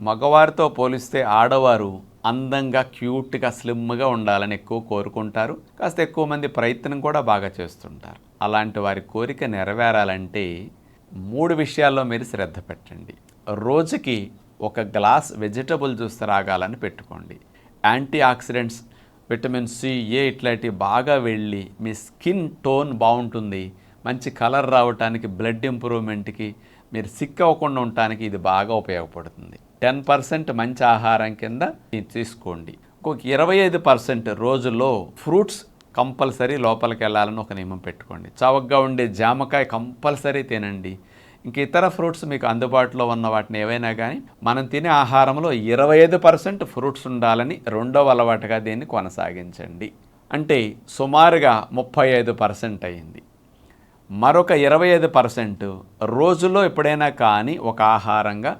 మగవారితో పోలిస్తే ఆడవారు అందంగా క్యూట్గా స్లిమ్గా ఉండాలని ఎక్కువ కోరుకుంటారు. కాస్త ఎక్కువ మంది ప్రయత్నం కూడా బాగా చేస్తుంటారు. అలాంటి వారి కోరిక నెరవేరాలంటే మూడు విషయాల్లో మీరు శ్రద్ధ పెట్టండి. రోజుకి ఒక గ్లాస్ వెజిటబుల్ జ్యూస్ త్రాగాలని పెట్టుకోండి. Antioxidants vitamin C A ఇట్లాంటివి బాగా వెళ్ళి మీ స్కిన్ టోన్ బాగుంటుంది. మంచి కలర్ రావటానికి బ్లడ్ ఇంప్రూవ్మెంట్కి మీరు సిక్ అవ్వకుండా ఉండటానికి ఇది బాగా ఉపయోగపడుతుంది. టెన్ పర్సెంట్ మంచి ఆహారం కింద తీసుకోండి. ఇంకొక ఇరవై ఐదు పర్సెంట్ రోజుల్లో ఫ్రూట్స్ కంపల్సరీ లోపలికి వెళ్ళాలని ఒక నియమం పెట్టుకోండి. చవకగా ఉండే జామకాయ కంపల్సరీ తినండి. ఇంక ఇతర ఫ్రూట్స్ మీకు అందుబాటులో ఉన్న వాటిని ఏవైనా కానీ మనం తినే ఆహారంలో ఇరవై ఐదు పర్సెంట్ ఫ్రూట్స్ ఉండాలని రెండవ అలవాటుగా దీన్ని కొనసాగించండి. అంటే సుమారుగా ముప్పై ఐదు పర్సెంట్ అయింది. మరొక ఇరవై ఐదు పర్సెంట్ రోజులో ఎప్పుడైనా కానీ ఒక ఆహారంగా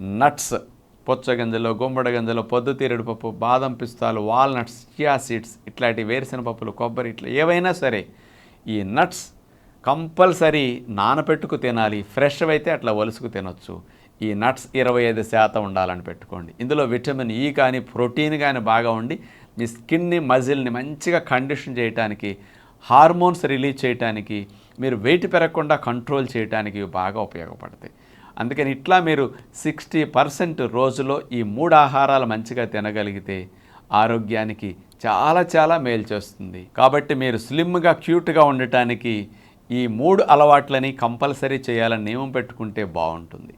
నట్స్ పొచ్చగంజలు గుమ్మడి గింజలు పొద్దుతీరుడు పప్పు బాదం పిస్తాలు వాల్నట్స్ చియా సీడ్స్ ఇట్లాంటి వేరుశెనగ పప్పులు కొబ్బరి ఇట్లా ఏవైనా సరే ఈ నట్స్ కంపల్సరీ నానపెట్టుకు తినాలి. ఫ్రెష్ అయితే అట్లా ఒలుసుకు తినొచ్చు. ఈ నట్స్ ఇరవై ఐదు శాతం ఉండాలని పెట్టుకోండి. ఇందులో విటమిన్ ఈ e కానీ ప్రోటీన్ కానీ బాగా ఉండి మీ స్కిన్ని మజిల్ని మంచిగా కండిషన్ చేయడానికి హార్మోన్స్ రిలీజ్ చేయడానికి మీరు వెయిట్ పెరగకుండా కంట్రోల్ చేయడానికి ఇవి బాగా ఉపయోగపడతాయి. అందుకని ఇట్లా మీరు సిక్స్టీ పర్సెంట్ రోజులో ఈ మూడు ఆహారాలు మంచిగా తినగలిగితే ఆరోగ్యానికి చాలా చాలా మేలు చేస్తుంది. కాబట్టి మీరు స్లిమ్గా క్యూట్గా ఉండటానికి ఈ మూడు అలవాట్లని కంపల్సరీ చేయాలని నియమం పెట్టుకుంటే బాగుంటుంది.